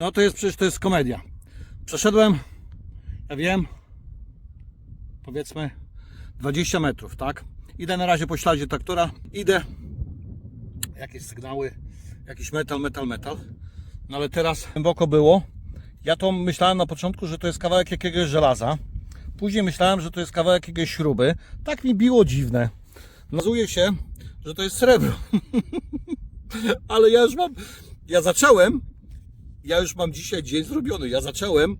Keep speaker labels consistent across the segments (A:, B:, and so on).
A: No to jest przecież to jest komedia. Przeszedłem, ja wiem, powiedzmy 20 metrów, tak? Idę na razie po śladzie traktora, idę, jakieś sygnały, jakiś metal, metal, metal. No ale teraz głęboko było. Ja to myślałem na początku, że to jest kawałek jakiegoś żelaza. Później myślałem, że to jest kawałek jakiegoś śruby. Tak mi biło dziwne. Okazuje się, że to jest srebro. ale ja już mam, ja zacząłem ja już mam dzisiaj dzień zrobiony. Ja zacząłem,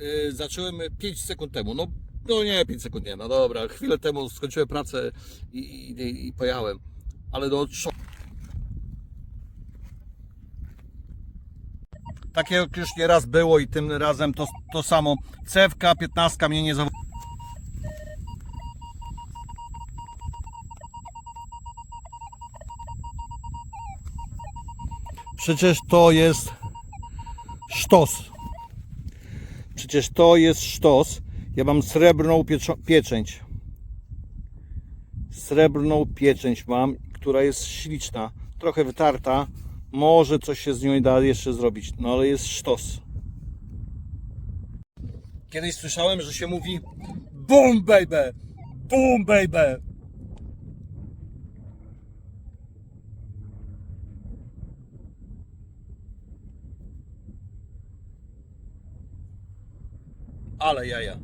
A: yy, zacząłem 5 sekund temu. No, no nie, 5 sekund nie, no dobra, chwilę temu skończyłem pracę i, i, i pojechałem. Ale no. Takie jak już nie raz było i tym razem to, to samo. Cewka, 15 mnie nie zaw... Przecież to jest sztos. Przecież to jest sztos. Ja mam srebrną pieczęć. Srebrną pieczęć mam, która jest śliczna. Trochę wytarta. Może coś się z nią da jeszcze zrobić. No ale jest sztos. Kiedyś słyszałem, że się mówi BOOM baby! BOOM baby! Ale jaja.